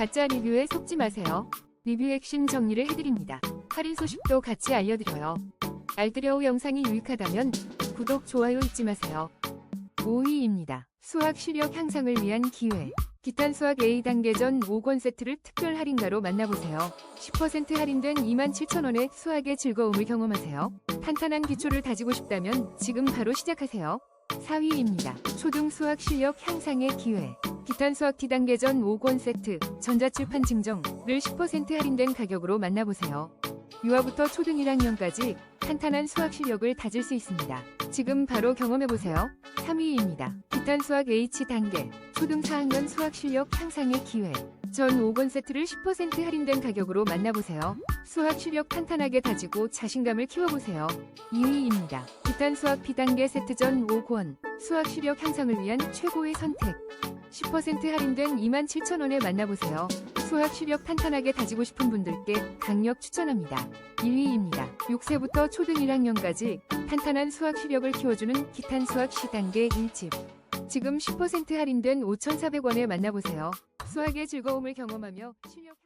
가짜 리뷰에 속지 마세요. 리뷰 핵심 정리를 해드립니다. 할인 소식도 같이 알려드려요. 알뜰여우 영상이 유익하다면 구독, 좋아요 잊지 마세요. 5위입니다. 수학 실력 향상을 위한 기회. 기탄 수학 A단계 전 5권 세트를 특별 할인가로 만나보세요. 10% 할인된 27,000원에 수학의 즐거움을 경험하세요. 탄탄한 기초를 다지고 싶다면 지금 바로 시작하세요. 4위입니다. 초등 수학 실력 향상의 기회. 기탄 수학 T단계 전 5권 세트, 전자칠판 증정을 10% 할인된 가격으로 만나보세요. 유아부터 초등 1학년까지 탄탄한 수학 실력을 다질 수 있습니다. 지금 바로 경험해보세요. 3위입니다. 기탄 수학 H단계, 초등 4학년 수학 실력 향상의 기회. 전 5권 세트를 10% 할인된 가격으로 만나보세요. 수학 실력 탄탄하게 다지고 자신감을 키워보세요. 2위입니다. 기탄 수학 B단계 세트 전 5권, 수학 실력 향상을 위한 최고의 선택. 10% 할인된 27,000원에 만나보세요. 수학 실력 탄탄하게 다지고 싶은 분들께 강력 추천합니다. 1위입니다. 6세부터 초등 1학년까지 탄탄한 수학 실력을 키워주는 기탄 수학 시단계 1집. 지금 10% 할인된 5,400원에 만나보세요. 수학의 즐거움을 경험하며 실력